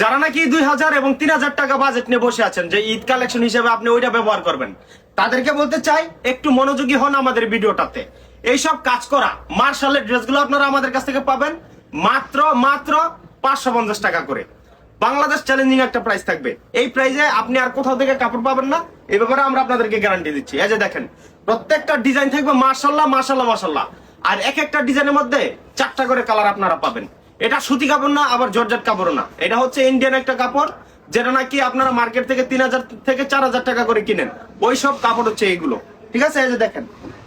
যারা নাকি দুই হাজার এবং তিন হাজার টাকা বাজেট নিয়ে বসে আছেন যে ঈদ কালেকশন হিসেবে আপনি ওইটা ব্যবহার করবেন, তাদেরকে বলতে চাই, একটু মনোযোগী হন আমাদের ভিডিওটাতে। এইসব কাজ করা মার্শালের ড্রেসগুলো আপনারা আমাদের কাছ থেকে পাবেন, মাত্র মাত্র পাঁচশো পঞ্চাশ টাকা করে। বাংলাদেশ চ্যালেঞ্জিং একটা প্রাইস থাকবে। এই প্রাইসে আপনি আর কোথাও থেকে কাপড় পাবেন না এই ব্যাপারে আমরা আপনাদেরকে গ্যারান্টি দিচ্ছি। এই যে দেখেন, প্রত্যেকটা ডিজাইন থাকবে মার্শাল্লাহ মার্শাল্লাহ মার্শাল্লাহ। আর এক একটা ডিজাইনের মধ্যে চারটা করে কালার আপনারা পাবেন। এটা সুতি কাপড় না, আবার জর্জেট কাপড় না। এটা হচ্ছে ইন্ডিয়ান একটা কাপড়, যেটা নাকি আপনারা মার্কেট থেকে তিন হাজার থেকে চার হাজার টাকা করে কিনেন। ওই সব কাপড় হচ্ছে এইগুলো ঠিক আছে, এই যে দেখেন।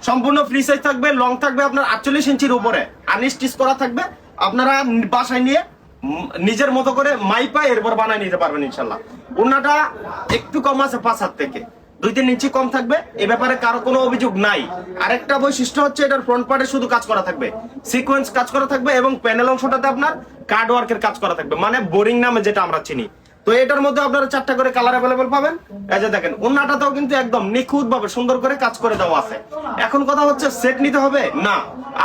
সম্পূর্ণ ফ্রি সাইজ থাকবে লং থাকবে আপনার আটচল্লিশ ইঞ্চির উপরে। আনস্টিচ করা থাকবে। আপনারা বাসায় নিয়ে নিজের মতো করে মাইপা এরপর বানায় নিতে পারবেন ইনশাল্লাহ। ওনাটা একটু কম আছে পাঁচ হাত থেকে। দুই তিন কম থাকবে, এ ব্যাপারে কারও কোনো অভিযোগ নাই। আরেকটা বৈশিষ্ট্য হচ্ছে এটার ফ্রন্ট পার্টে শুধু কাজ করা থাকবে। সিকোয়েন্স কাজ করা থাকবে এবং প্যানেল অংশটাতে আপনার কার্ড ওয়ার্কের কাজ করা থাকবে মানে বোরিং নামে যেটা আমরা চিনি। তো এটার মধ্যে আপনারা চারটা করে কালার অ্যাভেলেবল পাবেন। এই যে দেখেন ওন্নাটাতেও কিন্তু একদম নিখুঁত ভাবে সুন্দর করে কাজ করে দেওয়া আছে। এখন কথা হচ্ছে সেট নিতে হবে? না।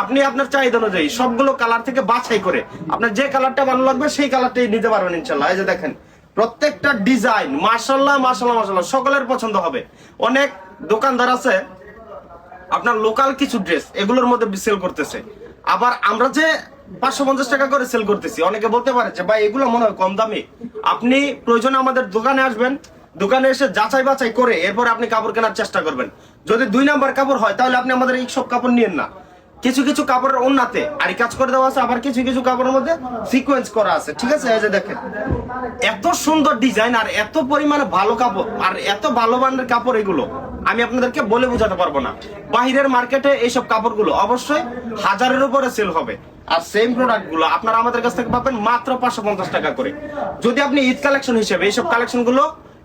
আপনি আপনার চাহিদা অনুযায়ী সবগুলো কালার থেকে বাছাই করে আপনার যে কালারটা ভালো লাগবে, সেই কালারটাই নিতে পারবেন ইনশাল্লাহ এই যে দেখেন প্রত্যেকটা ডিজাইন মার্শাল্লাহ মার্শাল্লাহ মার্শাল্লাহ সকলের পছন্দ হবে। অনেক দোকানদার আছে, আপনার লোকাল কিছু ড্রেস, এগুলোর মধ্যে সেল করতেছে। আবার আমরা যে পাঁচশো পঞ্চাশ টাকা করে সেল করতেছি, অনেকে বলতে পারে যে, ভাই, এগুলো মনে হয় কম দামি। আপনি প্রয়োজনে আমাদের দোকানে আসবেন, দোকানে এসে যাচাই বাছাই করে, এরপর আপনি কাপড় কেনার চেষ্টা করবেন। যদি দুই নাম্বার কাপড় হয়, তাহলে আপনি আমাদের এই সব কাপড় নিয়েন না। কিছু কিছু কাপড়ের উন্নাতে আর কাজ করে দেওয়া আছে, আবার কিছু কিছু কাপড়ের মধ্যে সিকোয়েন্স করা আছে, ঠিক আছে? এই যে দেখেন। এত সুন্দর ডিজাইন আর এত পরিমাণে ভালো কাপড়, আর এত ভালো মানের কাপড় এগুলো, আমি আপনাদেরকে বলে বোঝাতে পারব না। বাহিরের মার্কেটে এইসব কাপড়গুলো অবশ্যই হাজারের উপরে সেল হবে। আর সেম প্রোডাক্টগুলো আপনারা আমাদের কাছ থেকে পাবেন মাত্র পাঁচশো পঞ্চাশ টাকা করে। যদি আপনি ঈদ কালেকশন হিসেবে এইসব কালেকশনগুলো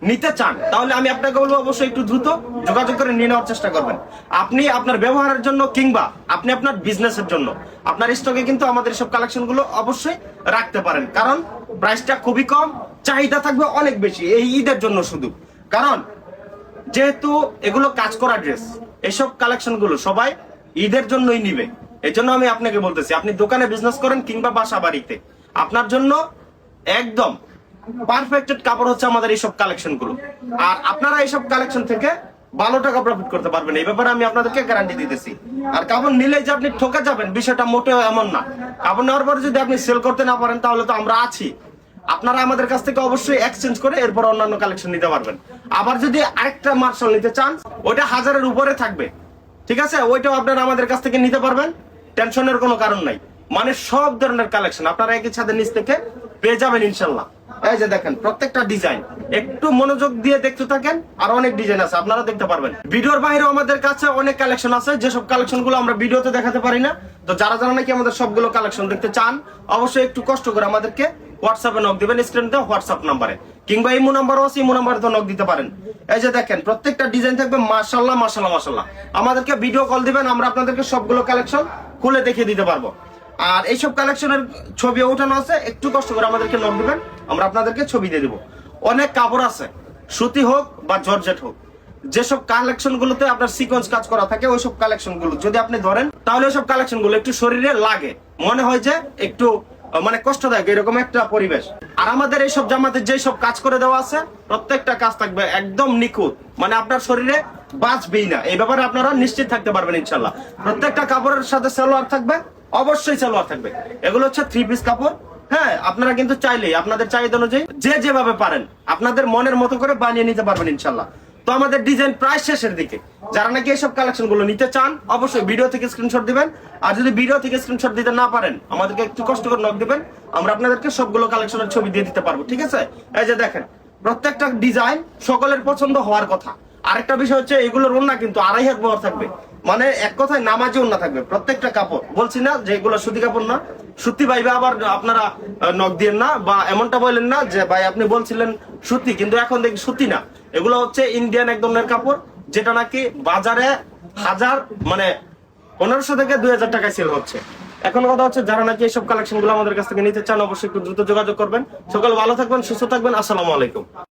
নিতে চান, তাহলে আমি আপনাকে বলব অবশ্যই একটু দ্রুত যোগাযোগ করে নিয়ে নেওয়ার চেষ্টা করবেন। আপনি আপনার ব্যবহারের জন্য কিংবা আপনি আপনার বিজনেসের জন্য, আপনার স্টকে কিন্তু আমাদের সব কালেকশনগুলো অবশ্যই রাখতে পারেন। কারণ প্রাইসটা খুবই কম, চাহিদা থাকবে অনেক বেশি, এই ঈদের জন্য শুধু। কারণ যেহেতু এগুলো কাজ করা ড্রেস এসব কালেকশনগুলো সবাই ঈদের জন্যই নিবে। এই জন্য আমি আপনাকে বলতেছি, আপনি দোকানে বিজনেস করেন কিংবা বাসা বাড়িতে, আপনার জন্য একদম পারফেক্টেড কাপড় হচ্ছে আমাদের এইসব কালেকশনগুলো। আর আপনারা এইসব কালেকশন থেকে ভালো টাকা প্রফিট করতে পারবেন। এই ব্যাপারে আমি আপনাদেরকে গ্যারান্টি দিতেছি। আর কাপড় নিলে যে আপনি ঠকে যাবেন, বিষয়টা মোটেও এমন না। কাপড় নেওয়ার পরে যদি আপনি সেল করতে না পারেন, তাহলে তো আমরা আছি। আপনারা আমাদের কাছ থেকে অবশ্যই এক্সচেঞ্জ করে এরপর অন্যান্য কালেকশন নিতে পারবেন। আবার যদি আরেকটা মার্শাল নিতে চান, ওইটা হাজারের উপরে থাকবে। ঠিক আছে? ওইটাও আপনারা আমাদের কাছ থেকে নিতে পারবেন। টেনশনের কোনো কারণ নাই। মানে সব ধরনের কালেকশন আপনারা একই ছাদের নিচ থেকে পেয়ে যাবেন ইনশাল্লাহ। এই যে দেখেন, প্রত্যেকটা ডিজাইন একটু মনোযোগ দিয়ে দেখতে থাকেন, আর অনেক ডিজাইন আছে, আপনারা দেখতে পারবেন। ভিডিওর বাইরেও আমাদের কাছে অনেক কালেকশন আছে, যেসব কালেকশনগুলো আমরা ভিডিওতে দেখাতে পারি না। তো যারা যারা নাকি আমাদের সবগুলো কালেকশন দেখতে চান, অবশ্যই একটু কষ্ট করে আমাদেরকে হোয়াটসঅ্যাপে নক দিবেন স্ক্রিনতে হোয়াটসঅ্যাপ নাম্বারে কিংবা ইমো নাম্বারও আছে, ইমো নাম্বারে তো নক দিতে পারেন। এই যে দেখেন, প্রত্যেকটা ডিজাইন থাকবে মাশাল্লাহ মাশাল্লাহ মাশাল্লাহ আমাদেরকে ভিডিও কল দিবেন, আমরা আপনাদেরকে সবগুলো কালেকশন খুলে দেখিয়ে দিতে পারব। আর এইসব কালেকশনের ছবি ওঠানো আছে। একটু কষ্ট করে আমাদেরকে নক দিবেন। আমরা আপনাদেরকে ছবি দিয়ে দিব। অনেক কাপড় আছে। সুতি হোক বা জর্জেট হোক। যেসব কালেকশন গুলোতে আপনার সিকোয়েন্স কাজ করা থাকে, ওইসব কালেকশনগুলো যদি আপনি ধরেন, তাহলে ওইসব কালেকশনগুলো একটু শরীরে লাগে। মনে হয় যে একটু মানে কষ্টদায়ক, এরকম একটা পরিবেশ। আর আমাদের এইসব জামাতে যেই সব কাজ করে দেওয়া আছে, প্রত্যেকটা কাজ থাকবে একদম নিখুঁত। মানে আপনার শরীরে বাঁচবেই না। এই ব্যাপারে আপনারা নিশ্চিত থাকতে পারবেন ইনশাল্লাহ। প্রত্যেকটা কাপড়ের সাথে সালোয়ার থাকবে। অবশ্যই সালোয়ার থাকবে। এগুলো হচ্ছে থ্রি পিস কাপড়। হ্যাঁ আপনারা কিন্তু চাইলেই, আপনাদের চাহিদা অনুযায়ী যে যেভাবে পারেন, আপনাদের মনের মতো করে বানিয়ে নিতে পারবেন ইনশাল্লাহ তো আমাদের ডিজাইন প্রায় শেষের দিকে। যারা নাকি এইসব কালেকশনগুলো নিতে চান, অবশ্যই ভিডিও থেকে স্ক্রিনশট দিবেন। আর যদি ভিডিও থেকে স্ক্রিনশট দিতে না পারেন, আমাদেরকে একটু কষ্ট করে নক দিবেন। আমরা আপনাদেরকে সবগুলো কালেকশনের ছবি দিয়ে দিতে পারব, ঠিক আছে? এই যে দেখেন, প্রত্যেকটা ডিজাইন সকলের পছন্দ হওয়ার কথা। আরেকটা বিষয় হচ্ছে, এগুলোর ওন্না কিন্তু আড়াই হাত বহর থাকবে। মানে এক কথায় নামাজি ওন্না থাকবে, প্রত্যেকটা কাপড়। বলছি না যে এগুলো সুতি কাপড় না। সুতি ভাইবে আবার আপনারা নখ দিয়ে না বা এমনটা বললেন না যে ভাই আপনি বলছিলেন সুতি, কিন্তু এখন দেখি সুতি না। এগুলো হচ্ছে ইন্ডিয়ান এক ধরনের কাপড়, যেটা নাকি বাজারে হাজার মানে পনেরোশো থেকে দুই হাজার টাকায় সেল হচ্ছে। এখন কথা হচ্ছে যারা নাকি এইসব কালেকশনগুলো আমাদের কাছ থেকে নিতে চান, অবশ্যই একটু দ্রুত যোগাযোগ করবেন। সকল ভালো থাকবেন, সুস্থ থাকবেন, আসসালামু আলাইকুম।